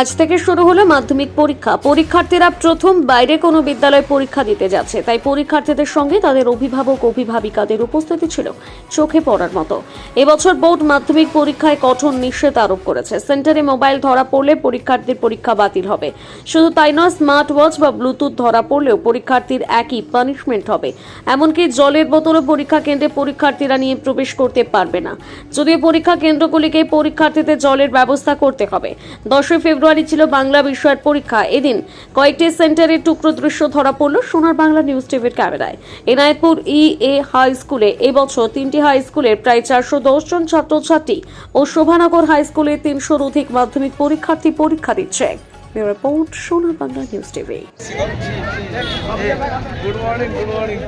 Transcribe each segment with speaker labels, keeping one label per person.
Speaker 1: আজ থেকে শুরু হলো মাধ্যমিক পরীক্ষা। পরীক্ষার্থীরা প্রথম বাইরে কোনো বিদ্যালয়ে পরীক্ষা দিতে যাচ্ছে, তাই পরীক্ষার্থীদের সঙ্গে তাদের অভিভাবক, অভিভাবিকাদের উপস্থিতি ছিল চোখে পড়ার মতো। এবছর বোর্ড মাধ্যমিক পরীক্ষায় কঠোর নিষেধ আরোপ করেছে। সেন্টারে মোবাইল ধরা পড়লে পরীক্ষার্থীর পরীক্ষা বাতিল হবে। শুধু তাই নয় স্মার্ট ওয়াচ বা ব্লুটুথ ধরা পড়লেও পরীক্ষার্থীর একই পানিশমেন্ট হবে। এমনকি জলের বোতলও পরীক্ষা কেন্দ্রে পরীক্ষার্থীরা নিয়ে প্রবেশ করতে পারবে না। যদিও পরীক্ষা কেন্দ্রগুলিকে পরীক্ষার্থীদের জলের ব্যবস্থা করতে হবে। দশই ফেব্রুয়ারি ছিল বাংলা বিষয়ের পরীক্ষা। এদিন কয়েকটি সেন্টারে টুকরো দৃশ্য ধরা পড়ল সোনার বাংলা নিউজ টিভির ক্যামেরায়। এনায়তপুর ই এ হাই স্কুলে এবছর তিনটি হাই স্কুলের প্রায় চারশো দশ জন ছাত্রছাত্রী ও শোভানগর হাই স্কুলে তিনশোর অধিক মাধ্যমিক পরীক্ষার্থী পরীক্ষা দিচ্ছে। সোনার Bangla news TV.
Speaker 2: Good morning good morning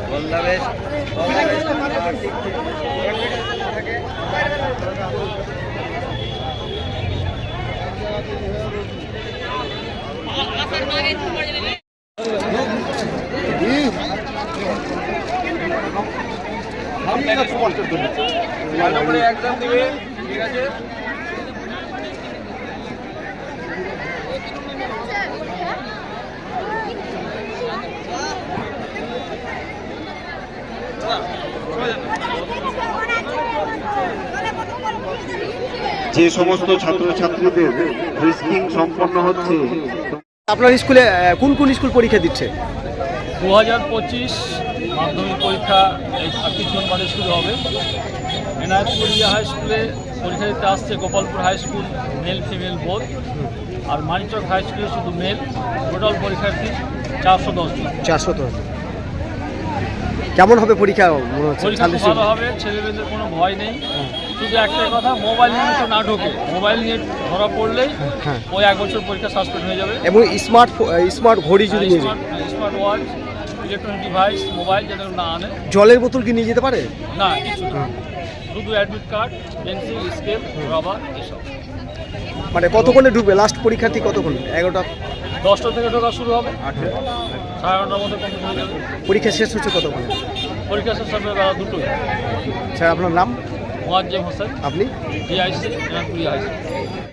Speaker 3: যে সমস্ত ছাত্রছাত্রীদের রিস্কিং সম্পন্ন হচ্ছে
Speaker 4: আপনার স্কুলে কোন কোন স্কুল পরীক্ষা দিচ্ছে?
Speaker 5: দু হাজার পঁচিশ মাধ্যমিক পরীক্ষা এই কিছুক্ষণ বাদে শুরু হবে। এনায়তপুর ইয়া হাই স্কুলে পরীক্ষা দিতে আসছে Gopalpur high school male female বোধ। আর মানিচক হাই স্কুলে শুধু মেল। টোটাল পরীক্ষার্থী চারশো দশ জন।
Speaker 4: চারশো তো কেমন হবে পরীক্ষা? মনে হচ্ছে
Speaker 5: ভালো হবে ছেলেমেয়েদের কোনো ভয় নেই। শুধু একটাই কথা মোবাইল নিয়ে তো না ঢোকে। মোবাইল নিয়ে ধরা পড়লেই
Speaker 4: হ্যাঁ।
Speaker 5: ওই এক বছর পরীক্ষা সাসপেন্ড হয়ে যাবে।
Speaker 4: এবং স্মার্ট স্মার্ট ঘড়ি যদি নিয়ে যায়
Speaker 5: smart watch electronic device mobile যেন না আনে।
Speaker 4: জলের বোতল কি নিয়ে যেতে পারে?
Speaker 5: না কিছু না। শুধু admit card pencil scale rubber এসব।
Speaker 4: মানে কতক্ষণে ঢুকবে? লাস্ট পরীক্ষার্থী কতক্ষণ? এগারোটা
Speaker 5: দশটা থেকে ঢোকা শুরু হবে। সাড়ে নটার মধ্যে কমপ্লিট হয়ে যাবে।
Speaker 4: পরীক্ষা শেষ হচ্ছে কত বলে
Speaker 5: পরীক্ষা শেষ হবে বেলা দুটোই
Speaker 4: স্যার আপনার নাম?
Speaker 5: মোয়াজ্জেম হোসেন।
Speaker 4: আপনি?
Speaker 5: DIC এনারপুরি school